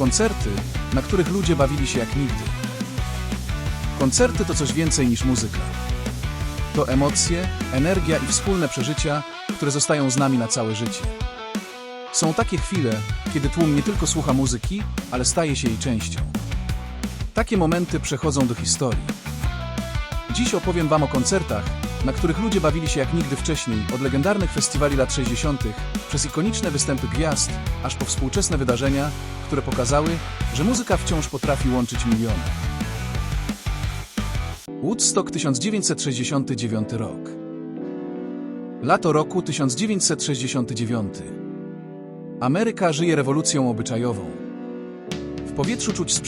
Koncerty, na których ludzie bawili się jak nigdy. Koncerty to coś więcej niż muzyka. To emocje, energia i wspólne przeżycia, które zostają z nami na całe życie. Są takie chwile, kiedy tłum nie tylko słucha muzyki, ale staje się jej częścią. Takie momenty przechodzą do historii. Dziś opowiem Wam o koncertach, na których ludzie bawili się jak nigdy wcześniej, od legendarnych festiwali lat 60., przez ikoniczne występy gwiazd, aż po współczesne wydarzenia, które pokazały, że muzyka wciąż potrafi łączyć miliony. Woodstock 1969 rok. Lato roku 1969. Ameryka żyje rewolucją obyczajową. W powietrzu czuć